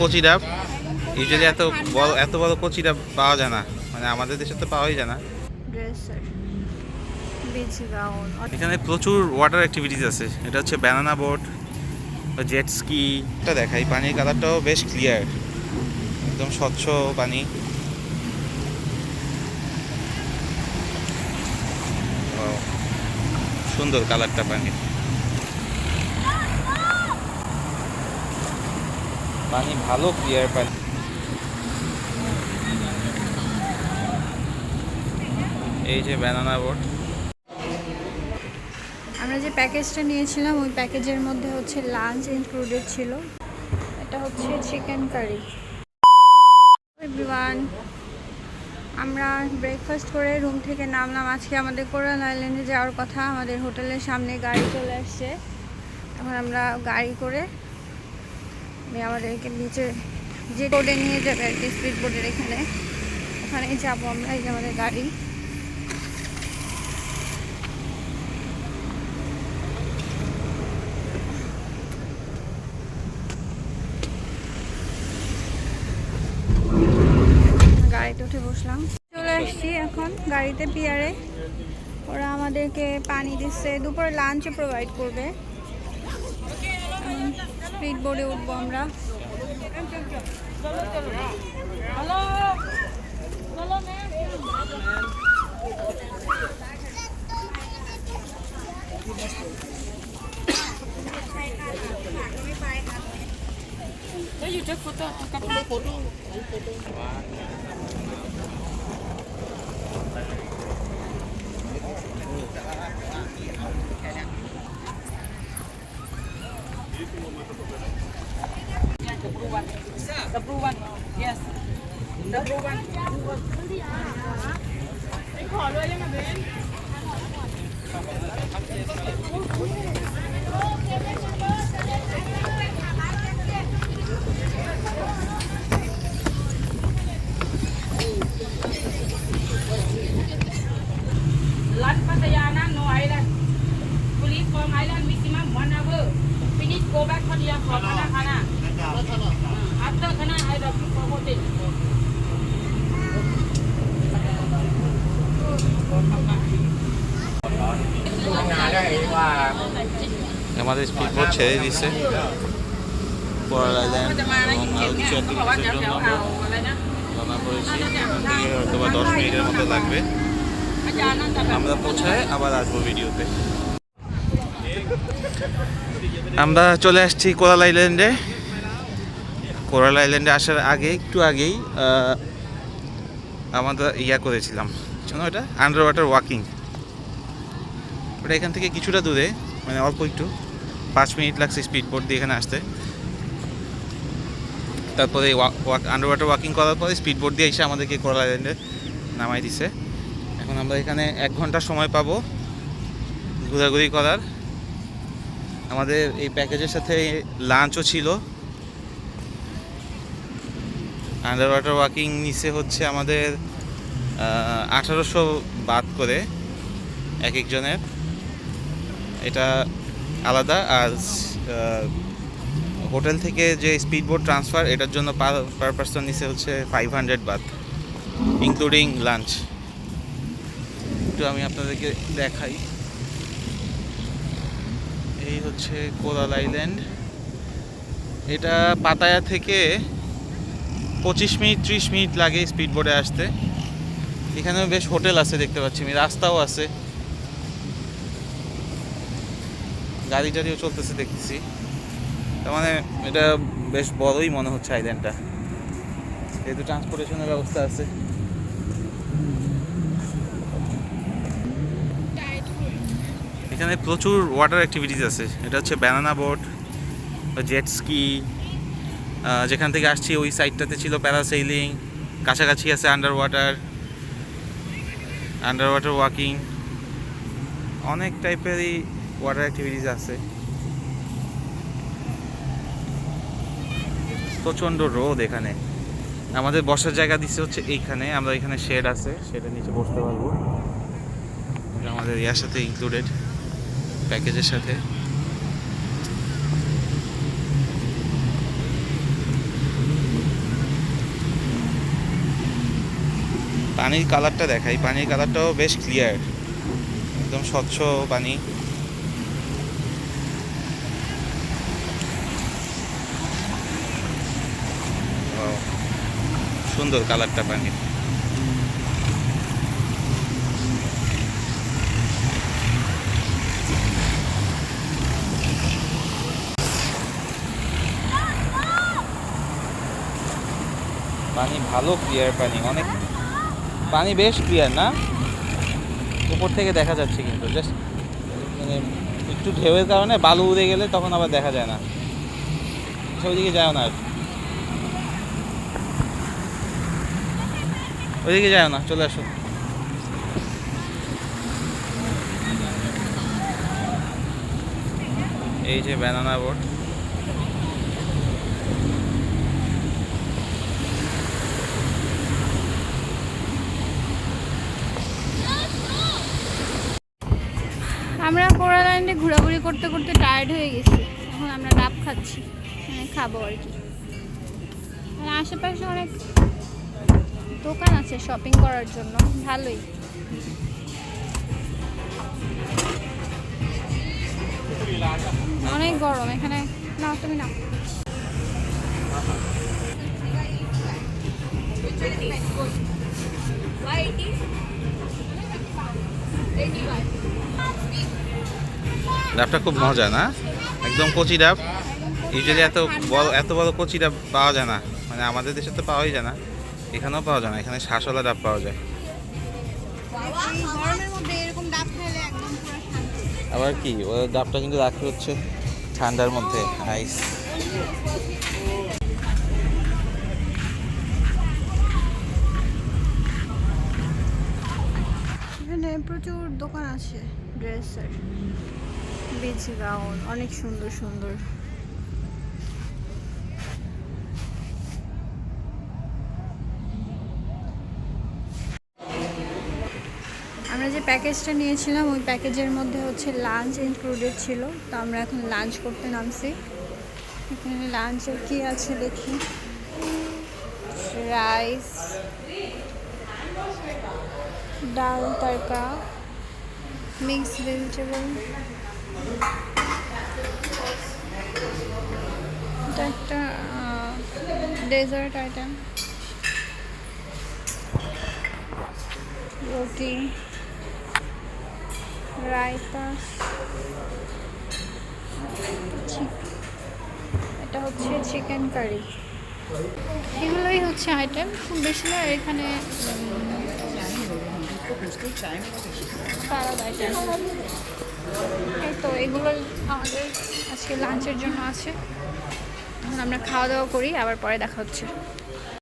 কচি ডাব। ইউজুয়ালি এত বড় এত বড় কচি ডাব পাওয়া যায় না। মানে আমাদের দেশে তো পাওয়াই যায় না। এখানে প্রচুর ওয়াটার অ্যাক্টিভিটিস আছে। এটা হচ্ছে ব্যানানা বোট জেট স্কি এটা দেখাই পানির কালারটাও বেশ ক্লিয়ার একদম স্বচ্ছ পানি। সুন্দর কালারটা পানির পানি ভালো ক্লিয়ার পানি এই যে ব্যানানা বোট আমরা যে প্যাকেজটা নিয়েছিলাম, ওই প্যাকেজের মধ্যে হচ্ছে লাঞ্চ ইনক্লুডেড ছিল। এটা হচ্ছে চিকেন কারি এভরিওয়ান আমরা ব্রেকফাস্ট করে রুম থেকে নামলাম। আজকে আমাদের কোরাল আইল্যান্ডে যাওয়ার কথা। আমাদের হোটেলের সামনে গাড়ি চলে আসছে। এখন আমরা গাড়ি করে আমাদেরকে নিচে যে বোর্ডে নিয়ে যাবে আর কি স্পিড বোর্ডের এখানে। ওখানেই যাব আমরা, এই যে আমাদের গাড়ি। গাড়িতে উঠে বসলাম। চলে আসছি এখন গাড়িতে পিয়ারে। ওরা আমাদেরকে পানি দিচ্ছে। দুপুরে লাঞ্চও প্রোভাইড করবে। স্পিড বোর্ডে উঠবো আমরা। เลังไงเบนรัฐพัทยานั่นโนไอแลนด์บุรีอร์ไอแลนด์วิกอัมวันาเวอร์ฟินิชโกแบ็กพัทยาขอบ আমাদের স্পিড বোট ছেড়ে কোরাল আইল্যান্ড এবং আরও দশ মিনিটের মতো লাগবে। আমরা পৌঁছায় আবার আসব ভিডিওতে। আমরা চলে আসছি কোরাল আইল্যান্ডে। কোরাল আইল্যান্ডে আসার আগে, একটু আগেই আমাদের ইয়া করেছিলাম। শোনো এটা আন্ডার ওয়াটার ওয়াকিং ওটা এখান থেকে কিছুটা দূরে মানে অল্প একটু। পাঁচ মিনিট লাগছে স্পিড বোট দিয়ে এখানে আসতে। তারপরে আন্ডার ওয়াটার ওয়াকিং করার পরে স্পিড বোট দিয়ে এসে আমাদেরকে কোরাল আইল্যান্ডে নামাই দিছে। এখন আমরা এখানে এক ঘণ্টা সময় পাবো ঘোরাঘুরি করার। আমাদের এই প্যাকেজের সাথে লাঞ্চও ছিল। আন্ডার ওয়াটার ওয়াকিং নিচে হচ্ছে আমাদের আঠারোশো বাদ করে এক একজনের। এটা আলাদা, আর হোটেল থেকে যে স্পিড বোট ট্রান্সফার, এটার জন্য পার পার্সন নিচে হচ্ছে ফাইভ হান্ড্রেড বাদ ইনক্লুডিং লাঞ্চ একটু আমি আপনাদেরকে দেখাই। এই হচ্ছে কোরাল আইল্যান্ড। এটা পাতায়া থেকে পঁচিশ মিনিট, ত্রিশ মিনিট লাগে স্পিড বোটে আসতে। এখানেও বেশ হোটেল আছে দেখতে পাচ্ছি আমি, রাস্তাও আছে। গাড়ি টাড়িও চলতেছে দেখতেছি। তার মানে এটা বেশ বড়ই মনে হচ্ছে আইল্যান্ডটা যেহেতু ট্রান্সপোর্টেশনের ব্যবস্থা আছে। এখানে প্রচুর ওয়াটার অ্যাক্টিভিটিস আছে। এটা হচ্ছে ব্যানানা বোট জেট স্কি যেখান থেকে আসছি ওই সাইডটাতে ছিল প্যারাসেইলিং কাছাকাছি আছে under water under water walking অনেক টাইপেরই ওয়াটার অ্যাক্টিভিটিস আছে। প্রচণ্ড রোদ এখানে। আমাদের বসার জায়গা দিচ্ছে হচ্ছে এইখানে আমরা এখানে শেড আছে। শেডের নিচে বসতে পারব। এটা আমাদের ইয়ার সাথে ইনক্লুডেড প্যাকেজের সাথে। পানির কালারটা দেখাই। পানির কালারটাও বেশ ক্লিয়ার একদম স্বচ্ছ পানি। সুন্দর কালারটা পানির। পানি ভালো ক্লিয়ার পানি, অনেক পানি বেশ ক্লিয়ার না? উপর থেকে দেখা যাচ্ছে কিন্তু জাস্ট মানে একটু ঢেউয়ের কারণে বালু উড়ে গেলে তখন আবার দেখা যায় না। ওইদিকে যায় না আর। ওইদিকে যায় না, চলে আসো। এই যে ব্যানানা বোর্ড আমরা কোরাল আইল্যান্ডে ঘোরাঘুরি করতে করতে টায়ার্ড হয়ে গেছি। এখন আমরা ডাব খাচ্ছি মানে খাব আর কি। আশেপাশে অনেক দোকান আছে শপিং করার জন্য, ভালোই। অনেক গরম, এখানে না তুমি না ডাবটা খুব মজা না? একদম কচি ডাব। ইউজুয়ালি এত বড় এত বড় কচি ডাব পাওয়া যায় না। মানে আমাদের দেশে তো পাওয়াই যায় না। এখানেও পাওয়া যায় না। এখানে শাঁসওয়ালা ডাব পাওয়া যায়। আবার কি? ও ডাবটা কিন্তু রাখতে হচ্ছে ঠান্ডার মধ্যে। আইস এখানে প্রচুর দোকান আছে, ড্রেসের। বিচ গাউন, অনেক সুন্দর সুন্দর। আমরা যে প্যাকেজটা নিয়েছিলাম, ওই প্যাকেজের মধ্যে হচ্ছে লাঞ্চ ইনক্লুডেড ছিল। তো আমরা এখন লাঞ্চ করতে নামছি। এখানে লাঞ্চের কি আছে দেখি? রাইস ডাল, তড়কা মিক্স ভেজিটেবল এটা একটা ডেজার্ট আইটেম রুটি, রায়তা এটা হচ্ছে চিকেন কারি এগুলোই হচ্ছে আইটেম খুব বেশি না, এখানে এই তো, এগুলো আমাদের আজকে লাঞ্চের জন্য আছে। এখন আমরা খাওয়া দাওয়া করি, আবার পরে দেখা হচ্ছে।